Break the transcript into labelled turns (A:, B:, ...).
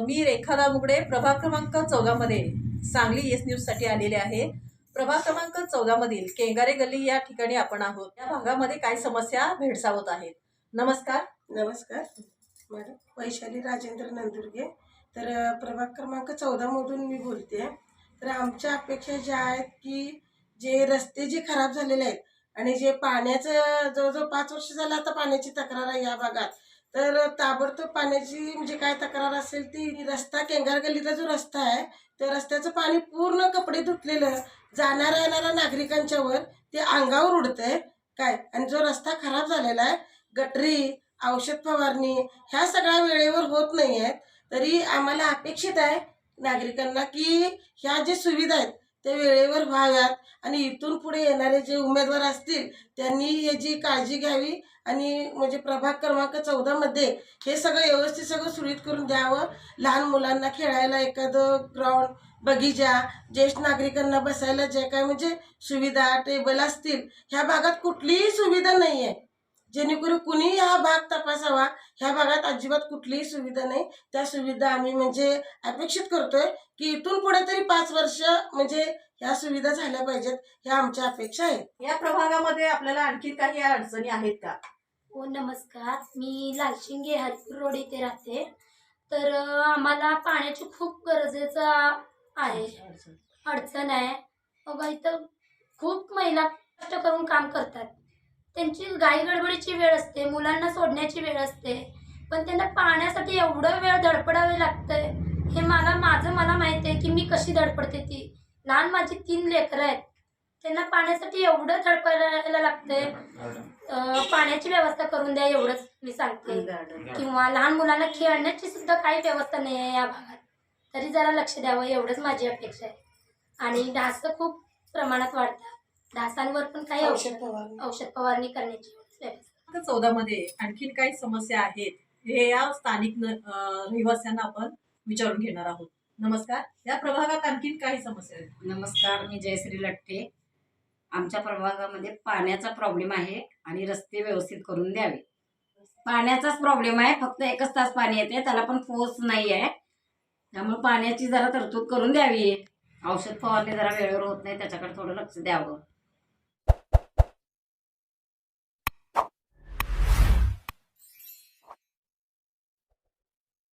A: मी रेखा दामुगडे प्रभाग क्रमांक चौदामध्ये. सांगली येस न्यूजसाठी आलेले आहे. प्रभाग क्रमांक चौदामधील केंगारे गल्ली या ठिकाणी आपण आहोत. या भागामध्ये काय समस्या भेडसावत आहेत? नमस्कार.
B: नमस्कार. मॅडम वैशाली राजेंद्र नंदुर्गे. तर प्रभाग क्रमांक चौदामधून मी बोलते. तर आमच्या अपेक्षा ज्या आहेत की जे रस्ते जे खराब झालेले आहेत आणि जे पाण्याचं जवळजवळ पाच वर्ष झालं आता पाण्याची तक्रार आहे या भागात. तर ताबडतोब पाण्याची म्हणजे काय तक्रार असेल ती रस्ता केंगार गल्लीचा जो रस्ता आहे त्या रस्त्याचं पाणी पूर्ण कपडे धुतलेलं जाणाऱ्या येणाऱ्या नागरिकांच्यावर ते अंगावर उडतंय. काय? आणि जो रस्ता खराब झालेला आहे गटरी औषध फवारणी ह्या सगळ्या वेळेवर होत नाही आहेत तरी आम्हाला अपेक्षित आहे नागरिकांना की ह्या जे सुविधा आहेत ते वेळेवर व्हाव्यात. आणि इथून पुढे येणारे जे उमेदवार असतील त्यांनी याची काळजी घ्यावी आणि म्हणजे प्रभाग क्रमांक चौदामध्ये हे सगळं व्यवस्थित सगळं सुरळीत करून द्यावं. लहान मुलांना खेळायला एखादं ग्राउंड बगीचा ज्येष्ठ नागरिकांना बसायला जे काय म्हणजे सुविधा टेबल असतील ह्या भागात कुठलीही सुविधा नाही आहे जेणेकरून कुणीही हा भाग तपासावा ह्या भागात अजिबात कुठलीही सुविधा नाही. त्या सुविधा आम्ही म्हणजे अपेक्षित करतोय की इथून पुढे तरी पाच वर्ष म्हणजे ह्या सुविधा झाल्या पाहिजेत ह्या आमच्या अपेक्षा आहेत.
A: या प्रभागामध्ये आपल्याला आणखी काही अडचणी आहेत का?
C: हो नमस्कार. मी लालशिंगे हरिपूर रोड इथे राहते. तर अ, आम्हाला पाण्याची खूप गरजेचं आहे. अडचण आहे. बघा इथं खूप महिला कष्ट करून काम करतात. त्यांची गाई गडबडीची वेळ असते मुलांना सोडण्याची वेळ असते. पण त्यांना पाण्यासाठी एवढं वेळ धडपडावे लागतंय. हे मला माझं मला माहिती आहे की मी कशी धडपडते ती. लहान माझी तीन लेकरं आहेत. त्यांना पाण्यासाठी एवढं धडपडायला लागतंय. पाण्याची व्यवस्था करून द्या एवढंच मी सांगते. किंवा लहान मुलांना खेळण्याची सुद्धा काही व्यवस्था नाही आहे या भागात. तरी जरा लक्ष द्यावं एवढंच माझी अपेक्षा आहे. आणि डास खूप प्रमाणात वाढतात. ढासांवर पण काही
B: औषध
C: औषध
B: फवारणी.
C: औषध फवारणी करण्याची व्यवस्था
A: चौदामध्ये आणखीन काही समस्या आहेत. हे या स्थानिक रहिवाशांना आपण विचारून घेणार आहोत. नमस्कार. या प्रभागात आणखीन काही समस्या आहेत.
D: नमस्कार मी जयश्री लट्टे. आमच्या प्रभागामध्ये पाण्याचा प्रॉब्लेम आहे आणि रस्ते व्यवस्थित करून द्यावे. पाण्याचाच प्रॉब्लेम आहे फक्त एकच तास पाणी येते त्याला पण फोर्स नाही आहे. त्यामुळे पाण्याची जरा तरतूद करून द्यावी. औषध फवारणी जरा वेळेवर होत नाही त्याच्याकडे थोडं लक्ष द्यावं.